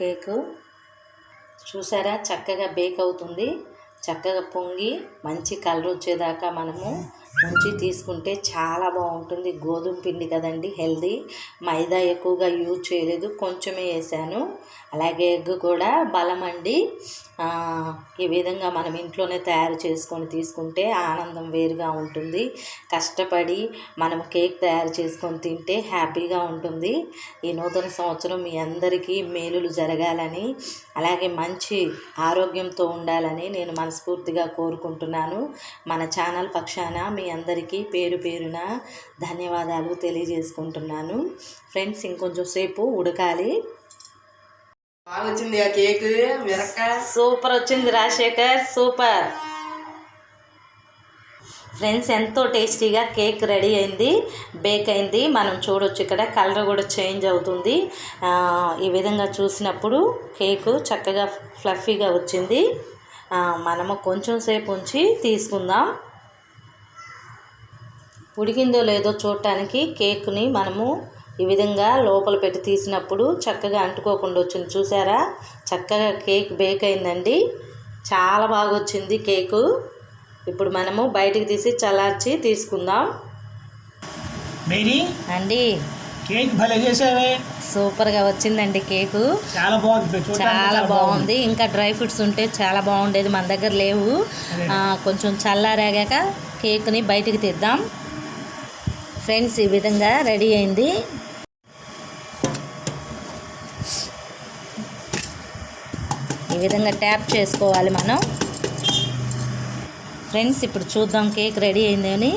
Cake. చూసారా? చక్కగా bake అవుతుంది. చక్కగా పొంగి మంచి కలర్ వచ్చేదాకా మనము ఉంచి తీసుకుంటే చాలా బాగుంటుంది. గోధుమ పిండి కదండి హెల్దీ. మైదా ఎక్కువగా యూజ్ చేయలేదు కొంచెమే వేసాను. అలాగే ఎగ్ కూడా బలం అండి. ఈ విధంగా మనం ఇంట్లోనే తయారు చేసుకొని తీసుకుంటే ఆనందం వేరుగా ఉంటుంది. కష్టపడి మనం కేక్ తయారు చేసుకొని తింటే హ్యాపీగా ఉంటుంది. ఈ నూతన సంవత్సరం మీ అందరికీ మేలులు జరగాలని అలాగే మంచి ఆరోగ్యంతో ఉండాలని నేను మనస్ఫూర్తిగా కోరుకుంటున్నాను. మన ఛానల్ పక్షాన మీ అందరికీ పేరు పేరున ధన్యవాదాలు తెలియజేసుకుంటున్నాను. ఫ్రెండ్స్ ఇంకొంచెం సేపు ఉడకాలి. బాగా వచ్చింది ఆ కేక్ మిరక్క సూపర్ వచ్చింది రాజశేఖర్ సూపర్. ఫ్రెండ్స్ ఎంతో టేస్టీగా కేక్ రెడీ అయింది బేక్ అయింది. మనం చూడొచ్చు ఇక్కడ కలర్ కూడా చేంజ్ అవుతుంది. ఈ విధంగా చూసినప్పుడు కేకు చక్కగా ఫ్లఫీగా వచ్చింది. మనము కొంచెం సేపు ఉంచి తీసుకుందాం. ఉడికిందో లేదో చూడటానికి కేక్ని మనము ఈ విధంగా లోపల పెట్టి తీసినప్పుడు చక్కగా అంటుకోకుండా వచ్చింది. చూసారా? చక్కగా కేక్ బేక్ అయిందండి. చాలా బాగా వచ్చింది కేకు. ఇప్పుడు మనము బయటికి తీసి చల్లార్చి తీసుకుందాం. మేరీ? అండి. కేక్ భలే చేసావే. సూపర్గా వచ్చిందండి కేకు. చాలా బాగుంది. చాలా బాగుంది. ఇంకా డ్రై ఫ్రూట్స్ ఉంటే చాలా బాగుండేది. మన దగ్గర లేవు. కొంచెం చల్లారాగాక కేక్ని బయటికి తీద్దాం. ఫ్రెండ్స్ ఈ విధంగా రెడీ అయింది. ఈ విధంగా ట్యాప్ చేసుకోవాలి మనం. ఫ్రెండ్స్ ఇప్పుడు చూద్దాం కేక్ రెడీ అయిందని.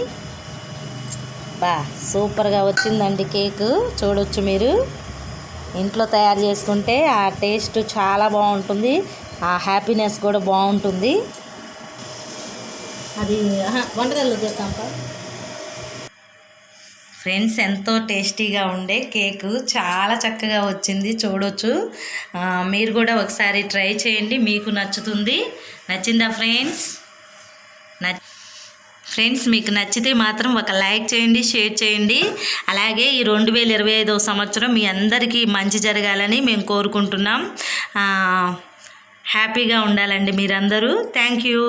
బా సూపర్గా వచ్చిందండి కేక్. చూడొచ్చు మీరు. ఇంట్లో తయారు చేసుకుంటే ఆ టేస్ట్ చాలా బాగుంటుంది. ఆ హ్యాపీనెస్ కూడా బాగుంటుంది. అది వంటగదిలో చేస్తాం ఫ్రెండ్స్ ఎంతో టేస్టీగా ఉండే కేకు. చాలా చక్కగా వచ్చింది. చూడొచ్చు. మీరు కూడా ఒకసారి ట్రై చేయండి. మీకు నచ్చుతుంది. నచ్చిందా ఫ్రెండ్స్? ఫ్రెండ్స్ మీకు నచ్చితే మాత్రం ఒక లైక్ చేయండి షేర్ చేయండి. అలాగే ఈ రెండు వేల ఇరవై ఐదవ సంవత్సరం మీ అందరికీ మంచి జరగాలని మేము కోరుకుంటున్నాం. హ్యాపీగా ఉండాలండి మీరందరూ. Thank you.